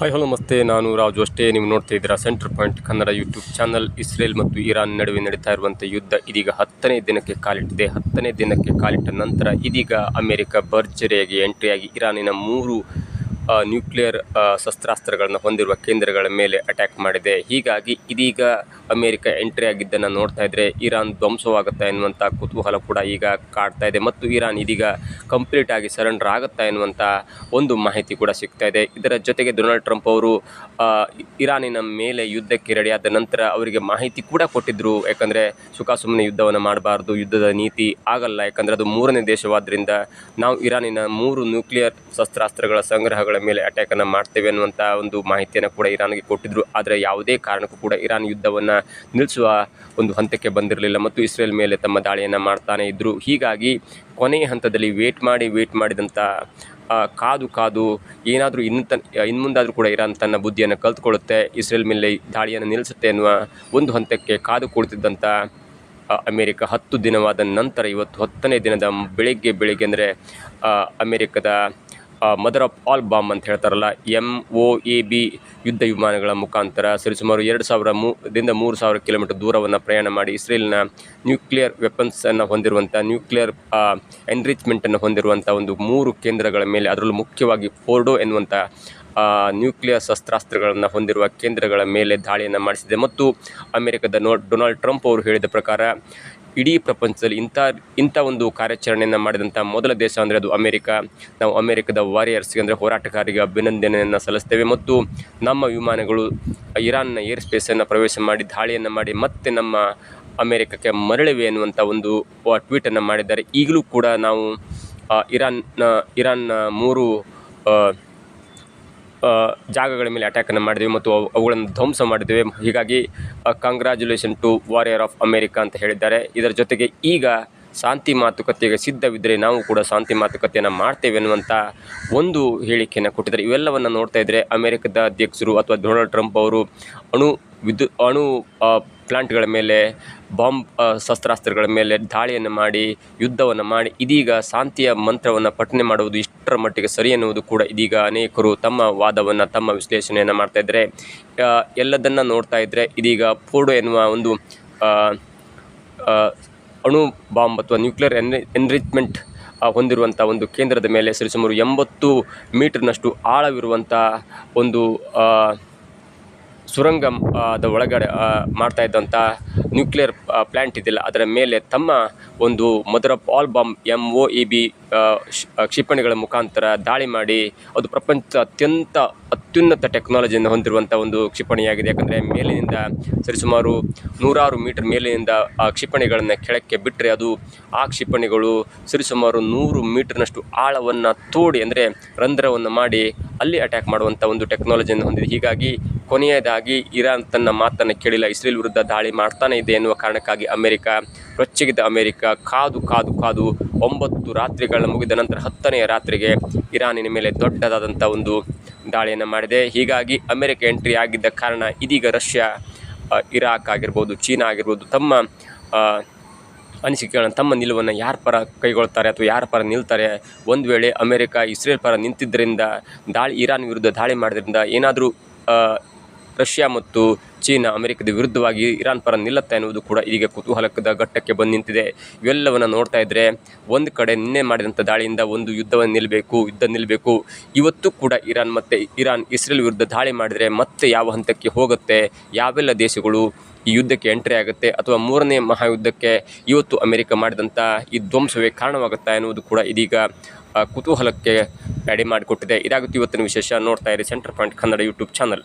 Hi, hello, ನಮಸ್ತೆ. ನಾನು ರಾಜು ಅಷ್ಟೇ. ನೀವು ನೋಡ್ತಾ ಇದ್ದೀರಾ Center Point Kannada YouTube channel. Israel ಮತ್ತು ಇರಾನ್ ನಡುವೆ ನಡೀತಾ ಇರುವಂಥ ಯುದ್ಧ ಇದೀಗ ಹತ್ತನೇ ದಿನಕ್ಕೆ ಕಾಲಿಟ್ಟಿದೆ. ಹತ್ತನೇ ದಿನಕ್ಕೆ ಕಾಲಿಟ್ಟ ನಂತರ ಇದೀಗ ಅಮೆರಿಕ ಭರ್ಜರಿಯಾಗಿ, ಎಂಟ್ರಿಯಾಗಿ ಇರಾನಿನ ಮೂರು ನ್ಯೂಕ್ಲಿಯರ್ ಶಸ್ತ್ರಾಸ್ತ್ರಗಳನ್ನು ಹೊಂದಿರುವ ಕೇಂದ್ರಗಳ ಮೇಲೆ ಅಟ್ಯಾಕ್ ಮಾಡಿದೆ. ಹೀಗಾಗಿ ಇದೀಗ ಅಮೆರಿಕ ಎಂಟ್ರಿ ಆಗಿದ್ದನ್ನು ನೋಡ್ತಾ ಇದ್ದರೆ ಇರಾನ್ ಧ್ವಂಸವಾಗುತ್ತಾ ಎನ್ನುವಂಥ ಕುತೂಹಲ ಕೂಡ ಈಗ ಕಾಡ್ತಾ ಇದೆ. ಮತ್ತು ಇರಾನ್ ಇದೀಗ ಕಂಪ್ಲೀಟ್ ಆಗಿ ಸರೆಂಡರ್ ಆಗುತ್ತಾ ಎನ್ನುವಂಥ ಒಂದು ಮಾಹಿತಿ ಕೂಡ ಸಿಗ್ತಾ ಇದೆ. ಇದರ ಜೊತೆಗೆ ಡೊನಾಲ್ಡ್ ಟ್ರಂಪ್ ಅವರು ಇರಾನಿನ ಮೇಲೆ ಯುದ್ಧಕ್ಕೆ ರೆಡಿಯಾದ ನಂತರ ಅವರಿಗೆ ಮಾಹಿತಿ ಕೂಡ ಕೊಟ್ಟಿದ್ದರು ಯಾಕಂದರೆ ಸುಖ ಸುಮ್ಮನೆ ಯುದ್ಧವನ್ನು ಮಾಡಬಾರ್ದು, ಯುದ್ಧದ ನೀತಿ ಆಗಲ್ಲ. ಯಾಕಂದರೆ ಅದು ಮೂರನೇ ದೇಶವಾದ್ದರಿಂದ ನಾವು ಇರಾನಿನ ಮೂರು ನ್ಯೂಕ್ಲಿಯರ್ ಶಸ್ತ್ರಾಸ್ತ್ರಗಳ ಸಂಗ್ರಹಗಳ ಮೇಲೆ ಅಟ್ಯಾಕನ್ನು ಮಾಡ್ತೇವೆ ಅನ್ನುವಂಥ ಒಂದು ಮಾಹಿತಿಯನ್ನು ಕೂಡ ಇರಾನ್ಗೆ ಕೊಟ್ಟಿದ್ದರು ಆದರೆ ಯಾವುದೇ ಕಾರಣಕ್ಕೂ ಕೂಡ ಇರಾನ್ ಯುದ್ಧವನ್ನು ನಿಲ್ಲಿಸುವ ಒಂದು ಹಂತಕ್ಕೆ ಬಂದಿರಲಿಲ್ಲ ಮತ್ತು ಇಸ್ರೇಲ್ ಮೇಲೆ ತಮ್ಮ ದಾಳಿಯನ್ನು ಮಾಡ್ತಾನೆ ಇದ್ದರು ಹೀಗಾಗಿ ಕೊನೆಯ ಹಂತದಲ್ಲಿ ವೇಟ್ ಮಾಡಿ ವೇಟ್ ಮಾಡಿದಂಥ ಕಾದು ಕಾದು ಏನಾದರೂ ಇನ್ನು ತನ್ ಇನ್ನು ಮುಂದಾದರೂ ಕೂಡ ಇರಾನ್ ತನ್ನ ಬುದ್ಧಿಯನ್ನು ಕಲ್ತ್ಕೊಳ್ಳುತ್ತೆ, ಇಸ್ರೇಲ್ ಮೇಲೆ ದಾಳಿಯನ್ನು ನಿಲ್ಲಿಸುತ್ತೆ ಎನ್ನುವ ಒಂದು ಹಂತಕ್ಕೆ ಕಾದು ಕೊಡ್ತಿದ್ದಂಥ ಅಮೆರಿಕ ಅಮೇರಿಕ ಹತ್ತು ದಿನವಾದ ನಂತರ ಇವತ್ತು ಹತ್ತನೇ ದಿನದ ಬೆಳಿಗ್ಗೆ ಬೆಳಿಗ್ಗೆ ಅಂದರೆ ಅಮೇರಿಕದ ಮದರ್ ಆಫ್ ಆಲ್ ಬಾಂಬ್ ಅಂತ ಹೇಳ್ತಾರಲ್ಲ ಎಂ ಒ ಎ ಬಿ ಯುದ್ಧ ವಿಮಾನಗಳ ಮುಖಾಂತರ ಸರಿಸುಮಾರು ಎರಡು ಸಾವಿರ ಮೂರಿಂದ ಮೂರು ಸಾವಿರ ಕಿಲೋಮೀಟರ್ ದೂರವನ್ನು ಪ್ರಯಾಣ ಮಾಡಿ ಇಸ್ರೇಲ್ನ ನ್ಯೂಕ್ಲಿಯರ್ ವೆಪನ್ಸನ್ನು ಹೊಂದಿರುವಂಥ ನ್ಯೂಕ್ಲಿಯರ್ ಎನ್ರಿಚ್ಮೆಂಟನ್ನು ಹೊಂದಿರುವಂಥ ಒಂದು ಮೂರು ಕೇಂದ್ರಗಳ ಮೇಲೆ, ಅದರಲ್ಲೂ ಮುಖ್ಯವಾಗಿ ಫೋರ್ಡೋ ಎನ್ನುವಂಥ ನ್ಯೂಕ್ಲಿಯರ್ ಶಸ್ತ್ರಾಸ್ತ್ರಗಳನ್ನು ಹೊಂದಿರುವ ಕೇಂದ್ರಗಳ ಮೇಲೆ ದಾಳಿಯನ್ನು ಮಾಡಿಸಿದೆ. ಮತ್ತು ಅಮೆರಿಕದ ನೋ, ಡೊನಾಲ್ಡ್ ಟ್ರಂಪ್ ಅವರು ಹೇಳಿದ ಪ್ರಕಾರ ಇಡೀ ಪ್ರಪಂಚದಲ್ಲಿ ಇಂಥ ಇಂಥ ಒಂದು ಕಾರ್ಯಾಚರಣೆಯನ್ನು ಮಾಡಿದಂಥ ಮೊದಲ ದೇಶ ಅಂದರೆ ಅದು ಅಮೆರಿಕ. ನಾವು ಅಮೆರಿಕದ ವಾರಿಯರ್ಸ್ಗೆ ಅಂದರೆ ಹೋರಾಟಗಾರರಿಗೆ ಅಭಿನಂದನೆಯನ್ನು ಸಲ್ಲಿಸ್ತೇವೆ ಮತ್ತು ನಮ್ಮ ವಿಮಾನಗಳು ಇರಾನ್ನ ಏರ್ ಸ್ಪೇಸನ್ನು ಪ್ರವೇಶ ಮಾಡಿ ದಾಳಿಯನ್ನು ಮಾಡಿ ಮತ್ತೆ ನಮ್ಮ ಅಮೆರಿಕಕ್ಕೆ ಮರಳಿವೆ ಎನ್ನುವಂಥ ಒಂದು ಟ್ವೀಟನ್ನು ಮಾಡಿದ್ದಾರೆ. ಈಗಲೂ ಕೂಡ ನಾವು ಇರಾನ್ನ ಇರಾನ್ನ ಮೂರು ಜಾಗಗಳ ಮೇಲೆ ಅಟ್ಯಾಕನ್ನು ಮಾಡಿದ್ವಿ ಮತ್ತು ಅವು ಅವುಗಳನ್ನು ಧ್ವಂಸ ಮಾಡಿದ್ದೇವೆ ಹೀಗಾಗಿ congratulation to warrior of America ಅಂತ ಹೇಳಿದ್ದಾರೆ. ಇದರ ಜೊತೆಗೆ ಈಗ ಶಾಂತಿ ಮಾತುಕತೆಗೆ ಸಿದ್ಧವಿದ್ದರೆ ನಾವು ಕೂಡ ಶಾಂತಿ ಮಾತುಕತೆಯನ್ನು ಮಾಡ್ತೇವೆ ಅನ್ನುವಂಥ ಒಂದು ಹೇಳಿಕೆಯನ್ನು ಕೊಟ್ಟಿದ್ದಾರೆ. ಇವೆಲ್ಲವನ್ನು ನೋಡ್ತಾ ಇದ್ದರೆ ಅಮೆರಿಕದ ಅಧ್ಯಕ್ಷರು ಅಥವಾ ಡೊನಾಲ್ಡ್ ಟ್ರಂಪ್ ಅವರು ಅಣು ವಿದ್ಯುತ್ ಅಣು ಪ್ಲಾಂಟ್ಗಳ ಮೇಲೆ, ಬಾಂಬ್ ಶಸ್ತ್ರಾಸ್ತ್ರಗಳ ಮೇಲೆ ದಾಳಿಯನ್ನು ಮಾಡಿ, ಯುದ್ಧವನ್ನು ಮಾಡಿ, ಇದೀಗ ಶಾಂತಿಯ ಮಂತ್ರವನ್ನು ಪಠನೆ ಮಾಡುವುದು ಇಷ್ಟರ ಮಟ್ಟಿಗೆ ಸರಿ ಎನ್ನುವುದು ಕೂಡ ಇದೀಗ ಅನೇಕರು ತಮ್ಮ ವಾದವನ್ನು, ತಮ್ಮ ವಿಶ್ಲೇಷಣೆಯನ್ನು ಮಾಡ್ತಾ ಇದ್ದಾರೆ ಎಲ್ಲದನ್ನು ನೋಡ್ತಾ ಇದ್ದರೆ ಇದೀಗ ಫೋಡೋ ಎನ್ನುವ ಒಂದು ಅಣು ಬಾಂಬ್ ಅಥವಾ ನ್ಯೂಕ್ಲಿಯರ್ ಎನ್, ಎನ್ರಿಚ್ಮೆಂಟ್ ಹೊಂದಿರುವಂಥ ಒಂದು ಕೇಂದ್ರದ ಮೇಲೆ ಸರಿಸುಮಾರು ಎಂಬತ್ತು ಮೀಟರ್ನಷ್ಟು ಆಳವಿರುವಂಥ ಒಂದು ಸುರಂಗ ಅದ ಒಳಗಡೆ ಮಾಡ್ತಾ ಇದ್ದಂಥ ನ್ಯೂಕ್ಲಿಯರ್ ಪ್ಲ್ಯಾಂಟ್ ಇದೆಯಲ್ಲ ಅದರ ಮೇಲೆ ತಮ್ಮ ಒಂದು mother of all bomb M O E B ಕ್ಷಿಪಣಿಗಳ ಮುಖಾಂತರ ದಾಳಿ ಮಾಡಿ ಅದು ಪ್ರಪಂಚ ಅತ್ಯಂತ ಅತ್ಯುನ್ನತ ಟೆಕ್ನಾಲಜಿಯನ್ನು ಹೊಂದಿರುವಂಥ ಒಂದು ಕ್ಷಿಪಣಿಯಾಗಿದೆ. ಯಾಕಂದರೆ ಮೇಲಿನಿಂದ ಸರಿಸುಮಾರು ನೂರಾರು ಮೀಟರ್ ಮೇಲಿನಿಂದ ಆ ಕ್ಷಿಪಣಿಗಳನ್ನು ಕೆಳಕ್ಕೆ ಬಿಟ್ಟರೆ ಅದು ಆ ಕ್ಷಿಪಣಿಗಳು ಸರಿಸುಮಾರು ನೂರು ಮೀಟರ್ನಷ್ಟು ಆಳವನ್ನು ತೋಡಿ, ಅಂದರೆ ರಂಧ್ರವನ್ನು ಮಾಡಿ ಅಲ್ಲಿ ಅಟ್ಯಾಕ್ ಮಾಡುವಂಥ ಒಂದು ಟೆಕ್ನಾಲಜಿಯನ್ನು ಹೊಂದಿದೆ. ಹೀಗಾಗಿ ಕೊನೆಯದಾಗಿ ಇರಾನ್ ತನ್ನ ಮಾತನ್ನು ಕೇಳಿಲ್ಲ, ಇಸ್ರೇಲ್ ವಿರುದ್ಧ ದಾಳಿ ಮಾಡ್ತಾನೆ ಇದೆ ಎನ್ನುವ ಕಾರಣಕ್ಕಾಗಿ ಅಮೆರಿಕ ರೊಚ್ಚಿಗಿದ್ದ ಅಮೆರಿಕ ಕಾದು ಕಾದು ಕಾದು ಒಂಬತ್ತು ರಾತ್ರಿಗಳ ಮುಗಿದ ನಂತರ ಹತ್ತನೆಯ ರಾತ್ರಿಗೆ ಇರಾನಿನ ಮೇಲೆ ದೊಡ್ಡದಾದಂಥ ಒಂದು ದಾಳಿಯನ್ನು ಮಾಡಿದೆ. ಹೀಗಾಗಿ ಅಮೆರಿಕ ಎಂಟ್ರಿ ಆಗಿದ್ದ ಕಾರಣ ಇದೀಗ ರಷ್ಯಾ ಇರಾಕ್ ಆಗಿರ್ಬೋದು, ಚೀನಾ ಆಗಿರ್ಬೋದು ತಮ್ಮ ಅನಿಸಿಕೆಗಳನ್ನು, ತಮ್ಮ ನಿಲುವನ್ನು ಯಾರ ಪರ ಕೈಗೊಳ್ತಾರೆ ಅಥವಾ ಯಾರ ಪರ ನಿಲ್ತಾರೆ? ಒಂದು ವೇಳೆ ಅಮೆರಿಕ ಇಸ್ರೇಲ್ ಪರ ನಿಂತಿದ್ದರಿಂದ ದಾಳಿ ಇರಾನ್ ವಿರುದ್ಧ ದಾಳಿ ಮಾಡಿದ್ರಿಂದ ಏನಾದರೂ ರಷ್ಯಾ ಮತ್ತು ಚೀನಾ ಅಮೆರಿಕದ ವಿರುದ್ಧವಾಗಿ ಇರಾನ್ ಪರ ನಿಲ್ಲತ್ತೆ ಎನ್ನುವುದು ಕೂಡ ಇದೀಗ ಕುತೂಹಲಕದ ಘಟ್ಟಕ್ಕೆ ಬಂದು ನಿಂತಿದೆ. ಇವೆಲ್ಲವನ್ನು ನೋಡ್ತಾ ಇದ್ದರೆ ಒಂದು ಕಡೆ ನಿನ್ನೆ ಮಾಡಿದಂಥ ದಾಳಿಯಿಂದ ಒಂದು ಯುದ್ಧವನ್ನು ನಿಲ್ಲಬೇಕು ಯುದ್ಧ ನಿಲ್ಲಬೇಕು ಇವತ್ತು ಕೂಡ ಇರಾನ್ ಮತ್ತು ಇರಾನ್, ಇಸ್ರೇಲ್ ವಿರುದ್ಧ ದಾಳಿ ಮಾಡಿದರೆ ಮತ್ತೆ ಯಾವ ಹಂತಕ್ಕೆ ಹೋಗುತ್ತೆ, ಯಾವೆಲ್ಲ ದೇಶಗಳು ಈ ಯುದ್ಧಕ್ಕೆ ಎಂಟ್ರಿ ಆಗುತ್ತೆ ಅಥವಾ ಮೂರನೇ ಮಹಾಯುದ್ಧಕ್ಕೆ ಇವತ್ತು ಅಮೆರಿಕ ಮಾಡಿದಂಥ ಈ ಧ್ವಂಸವೇ ಕಾರಣವಾಗುತ್ತಾ ಎನ್ನುವುದು ಕೂಡ ಇದೀಗ ಕುತೂಹಲಕ್ಕೆ ಎಡೆ ಮಾಡಿಕೊಟ್ಟಿದೆ. ಇದಾಗುತ್ತೆ ಇವತ್ತಿನ ವಿಶೇಷ ನೋಡ್ತಾ ಇರಿ Center Point Kannada YouTube channel.